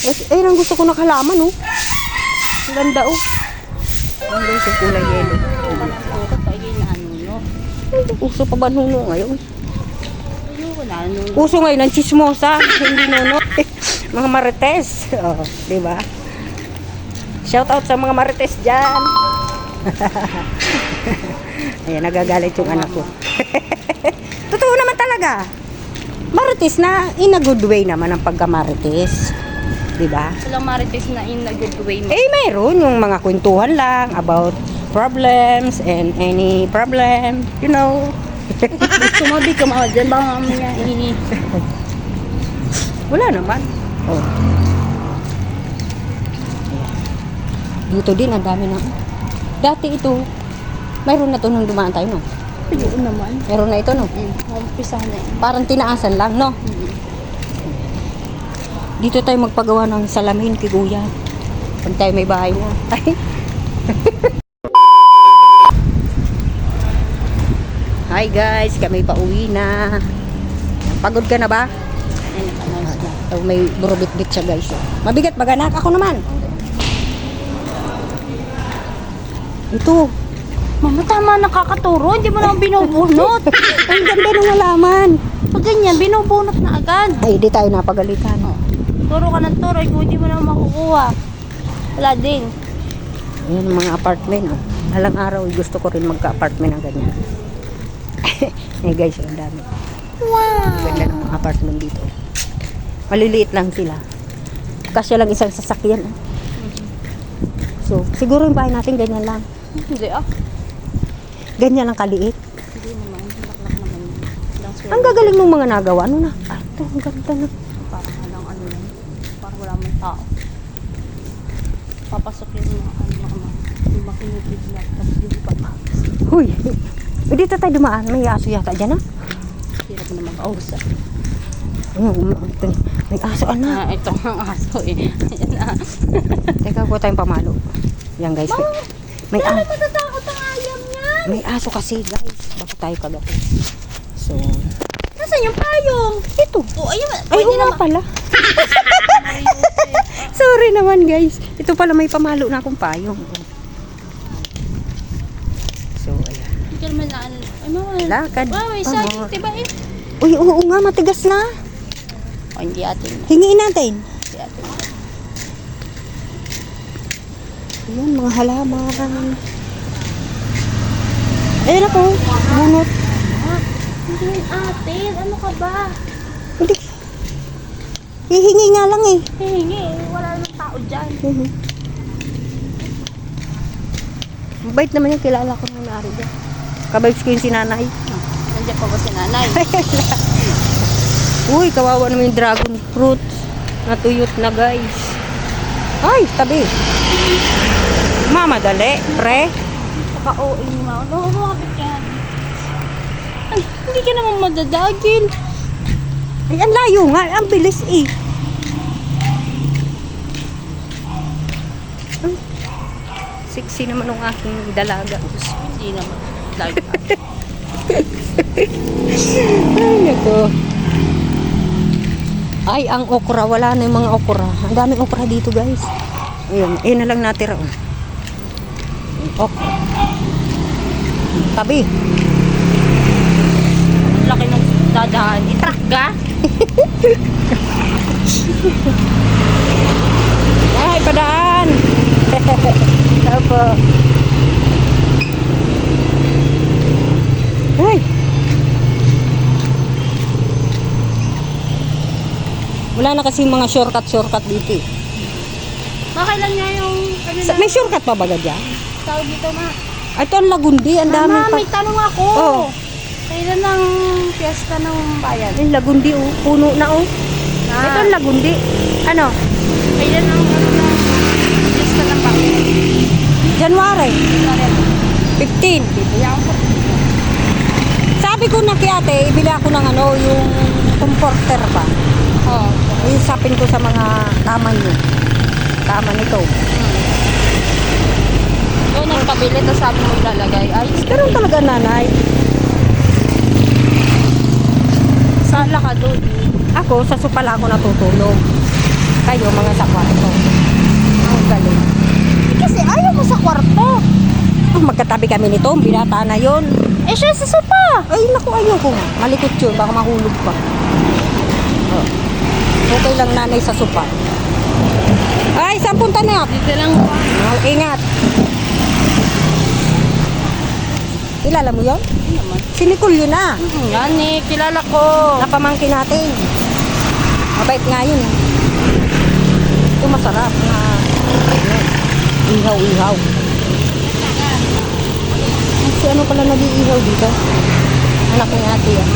Eh, ayun ang gusto ko nakalaman, oh. Ang ganda, oh. Ang gusto yung kulay ano, no? Uso pa ba nuno ngayon? Uso ngayon ang chismosa, hindi nuno. mga marites. Oh, di ba? Shout out sa mga marites dyan. Ayan, nagagalit yung anak ko. Totoo naman talaga. Marites na, in a good way naman ang pagka-marites. Di ba? Walang marites na in a good way. Eh, mayroon yung mga kwentuhan lang about problems and any problem, you know. Tumabi ka mga dyan, baka mamaya i... Wala naman. Oh. Dito din, ang dami na. Dati ito, mayroon na to nung dumaan tayo, no? Ayoko naman. Meron na ito, no? Umpisa na yun. Parang tinaasan lang, no? Dito tayo magpagawa ng salamin kay Kuya. Pag tayo may bahay na. Ay. Hi guys, kami pa uwi na. Pagod ka na ba? Na. Oh, may burobit-bit siya guys. Mabigat baganak ako naman. Ito. Mama, tama, nakakaturo. Hindi mo naman binubunot. Ang ganda ng halaman. Pag ganyan, binubunot na agad. Ay, di tayo napagalitan. Turo ka ng turo, kung hindi mo naman makukuha. Wala din. Yan ang mga apartment. Oh. Alang araw, gusto ko rin magka-apartment ng ganyan. eh guys, ang dami. Wow! Ang ganda ng mga apartment dito. Maliliit lang sila. Kasya lang isang sasakyan. oh. So, siguro yung bahay natin ganyan lang. Hindi ah. Ganyan lang kaliit. Hindi naman. Ang gagaling ng mga nagawa. Ano na? Ah, ito, ang ganda na. Parang walang ano lang. Parang wala man tao. Papasok yung mga ano yung makinupid na tapos yung papasok. Huy! Dito tayo dumaan. May aso yata dyan, ah. Hirap na mag-ausap. Mm, May aso, anak. Ah, ito ang aso eh. Ayan na. Teka, kuha tayong pamalo. Yan, guys. May, may, Ano a- matatakot ang ayam niya? may aso kasi, guys. Baka tayo kagabi. So, Nasaan yung payong? ito. Oh, ayun. Ay, oo nga pala. Sorry naman, guys. Ito pala may pamalo na akong payong. So, ayan. Hindi naman na ano. Ay, mama. Lakad. Wow, may Oh. Diba eh? Uy, oo nga, matigas na. Oh, hindi atin. Hingiin natin. Hindi atin. Ayan, mga halaman. Ayan ako, bunot. Ah, hindi atin. Ano ka ba? Hihingi nga lang eh. Hihingi. Wala nang tao dyan. Mhm. Mabait naman yung kilala ko nung naari dyan. Kabibes ko yung sinanay. Nandiyan pa ba si nanay? Uy, kawawa naman yung dragon fruit. Natuyot na guys. Ay, tabi. Mama, dali. Pre. Paka-OA ni Mao. No, bakit yan? Ay, hindi ka naman madadagil. Ay, ang layo nga. Ang bilis eh. Ay, Sexy naman ng aking dalaga. Hindi naman. Ka. Ay, nako. Ay, ang okra. Wala na yung mga okra. Ang daming okra dito, guys. Ayun, ayun na lang natira. Oh. Okra. Tabi. Ang laki ng dadaan. I-track ka? Ay, padaan. Opo. Ay. Wala na kasi mga shortcut-shortcut dito eh. Makailan niya yung ano Sa- May shortcut pa ba dyan? tawag dito ma? Ay, Ito ang Lagundi. Ang dami pa. may tanong ako. Oo. Kailan ang piyesta ng bayan? Yung Lagundi oh. Puno na oh. Ah. Ito ang Lagundi. Ano? Kailan ang ano ng piyesta ng bayan? January. Kailan? 15. Bibigyan ko. Sabi ko na kay ate, ibili ako ng ano, yung comforter ba? Oo. Yung sapin ko sa mga tama nyo. Tama nito. Doon nagpabili, tapos sabi mo ilalagay. Ayos. Ganun talaga nanay. Sala ka doon. Ako, sa supala ako natutulog. Kayo, mga sa kwarto. Ang galing. Eh, Kasi ayaw mo sa kwarto. Oh, magkatabi kami nito, ang binata na yon. Eh, siya sa sopa. Ay, naku, ayoko. Malikot yun, baka mahulog pa. Oh. Okay lang nanay sa sopa. Ay, saan punta na? Dito lang ako. Oh, ingat. Kilala mo yon? Ano naman? Si Nicole yun ah. Hmm, yan eh, kilala ko. Napamangkin natin. Mabait nga yun eh. Ito masarap na ihaw-ihaw. Si ano pala nag-iihaw dito? Anak ni ate yan.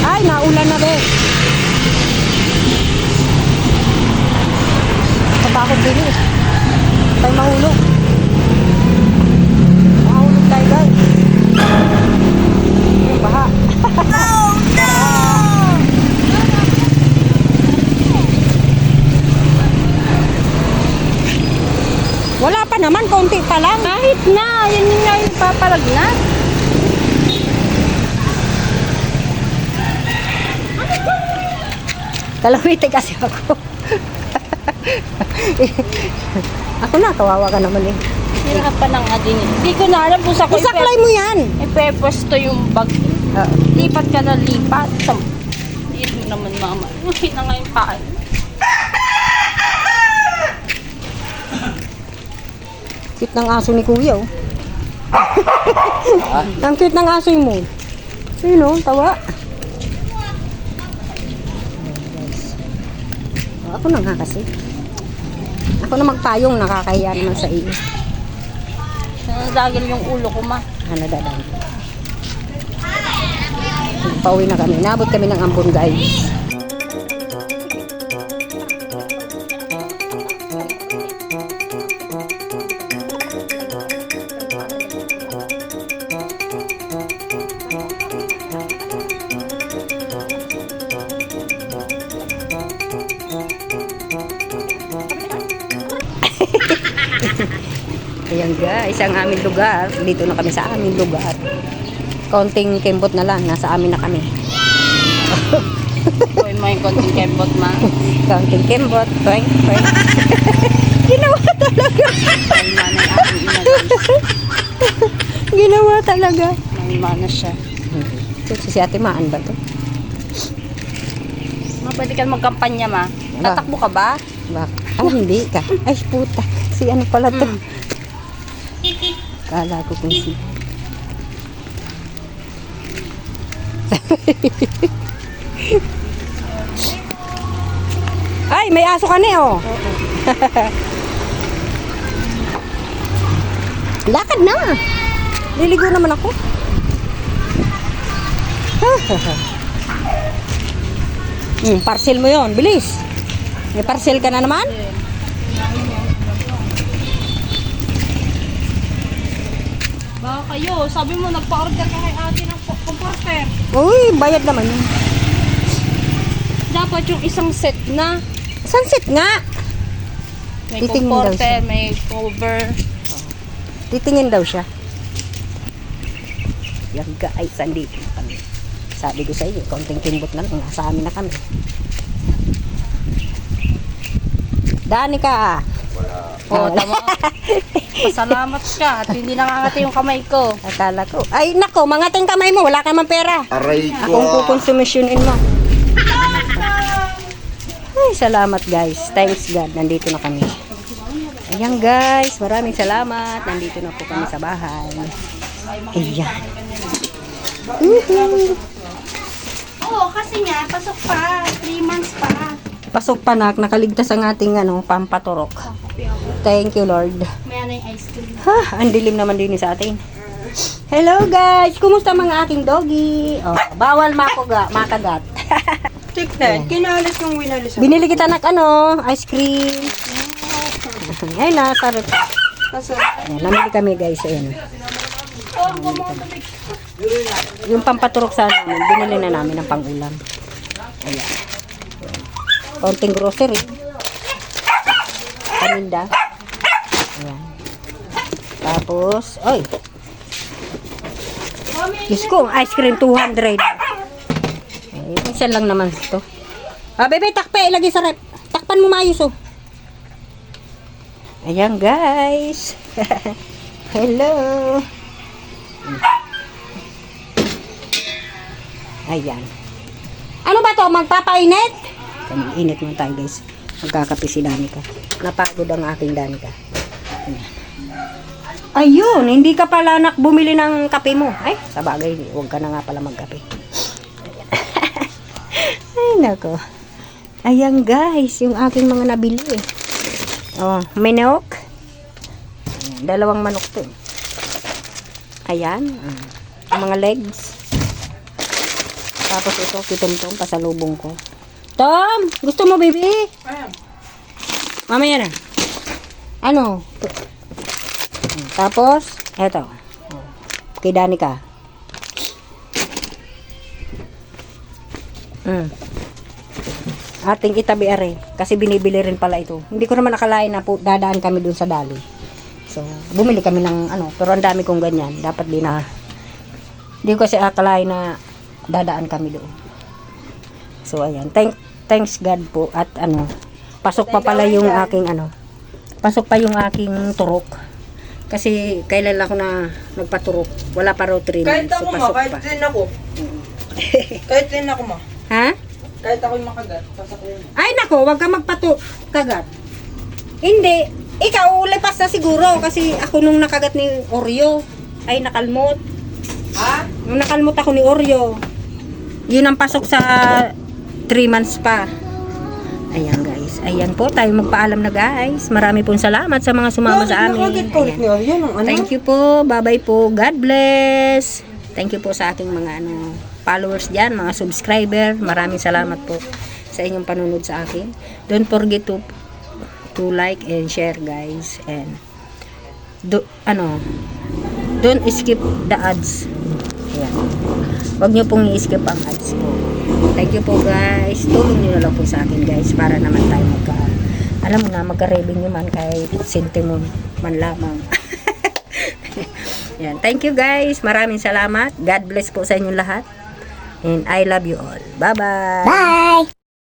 Ay, naulan na be. Katakot din eh. Mahulog. Mahulog tayo guys. Yung baha. No! Wala pa naman, konti pa lang. Kahit na, yun nga yung papalag na. Kalawiti kasi ako. ako na, kawawa ka naman eh. Sira pa ng adin. Hindi ko na alam kung sa ko Isaklay mo yan. ipepwesto yung bag. Ah, Lipat ka na lipat. Sam. Liit mo naman mama. Uy na nga yung paan. cute ng aso ni kuya oh. Ang cute ng aso mo. Ayun oh, tawa. Ako na nga kasi. Ako na magpayong, nakakahiya naman sa iyo. Nanadagil yung ulo ko ma. Ano dadan? Pauwi na kami. Nabot kami ng ambon guys. Guys, ang aming lugar. Dito na kami sa aming lugar. Konting kembot na lang, nasa amin na kami. Uy mo yung konting kembot ma. Konting kembot, tweng, tweng. Ginawa talaga. Ginawa talaga. May mana siya. So, si Ate Maan ba to? Ma, pwede ka magkampanya ma. Tatakbo ka ba? Bak ah, hindi ka. Ay, puta. Si ano pala to? Mm. Kala ko kung si... Ay, may aso ka na oh. Lakad na. Liligo naman ako. hmm, parcel mo yon, bilis. May parcel ka na naman? Baka kayo, sabi mo nagpa-order ka kay ate ng comforter. Uy, bayad naman yun. Dapat yung isang set na. Sunset nga. May Titingin daw comforter, may cover. Titingin daw siya. Yan guys, andito na kami. Sabi ko sa inyo, konting kimbot na lang, nasa amin na kami. Dani ka. Oo, tama. Pasalamat ka at hindi nangangati yung kamay ko. Akala ko. Ay, nako, mga ting kamay mo, wala ka man pera. Aray Akong ko. kukonsumisyonin mo. Ay, salamat guys. Thanks God, nandito na kami. Ayan guys, maraming salamat. Nandito na po kami sa bahay. Ayan. Oo, kasi nga, pasok pa. 3 months pa. Pasok panak, nakaligtas ang ating ano, pampaturok. Thank you, Lord. May ano yung ice cream. Ha, ang dilim naman din sa atin. Hello guys! Kumusta mga aking doggy? Oh, bawal makuga, makagat. Tignan, kinalis yung winalis. Binili kita ng ano, ice cream. Ayun na, sarap. Kasi, Ayan, namili kami guys, ayun. Yung pampaturok sa namin, binili na namin ng pangulam. Ayan. Konting grocery. Paninda. Ayan. Tapos, ay. Diyos ko, ice cream 200. Ay, isa lang naman ito. Ah, bebe, takpe. Ilagay sa rep. Takpan mo maayos, oh. Ayan, guys. Hello. Ayan. Ano ba to? Magpapainit? Kami init mo tayo, guys. Magkakape si Danica. Napagod ang aking Danica. Ayan. Ayun, hindi ka pala nak bumili ng kape mo. Ay, sa bagay, huwag ka na nga pala magkape. Ay, nako. Ayan guys, yung aking mga nabili. Oh, manok. Ayan, dalawang manok to. Ayan, mga legs. Tapos ito, kitumtum, pasalubong ko. Tom, gusto mo baby? Ayan. Mamaya na. Ano? Tapos, eto. Kay Danica. Mm. Ating itabi are. Kasi binibili rin pala ito. Hindi ko naman nakalain na po, dadaan kami dun sa dali. So, bumili kami ng ano. Pero ang dami kong ganyan. Dapat di na. Hindi ko kasi akalain na dadaan kami doon. So, ayan. Thank, thanks God po. At ano, pasok pa pala yung aking ano. Pasok pa yung aking turok. Kasi kailan ako na nagpaturok. Wala pa raw 3 Kahit months. So, ako ma, pasok kahit pa. din ako. kahit din ako ma. Ha? Kahit ako yung makagat, pasok ko yun. Ay nako, wag ka magpatu kagat. Hindi, ikaw lipas na siguro kasi ako nung nakagat ni Oreo ay nakalmot. Ha? Nung nakalmot ako ni Oreo, yun ang pasok sa 3 months pa. Ayan guys, ayan po tayo magpaalam na guys. Marami pong salamat sa mga sumama sa amin. Ayan. ano? Thank you po. Bye-bye po. God bless. Thank you po sa aking mga ano, followers dyan, mga subscriber. Maraming salamat po sa inyong panunod sa akin. Don't forget to to like and share guys. And do, ano, don't skip the ads. Ayan. Huwag nyo pong i-skip ang ads po. Thank you po guys. Tulong nyo na lang po sa akin guys para naman tayo magka alam mo na magka-revenue man kahit sentimo man lamang. Yan. Thank you guys. Maraming salamat. God bless po sa inyong lahat. And I love you all. Bye-bye. Bye!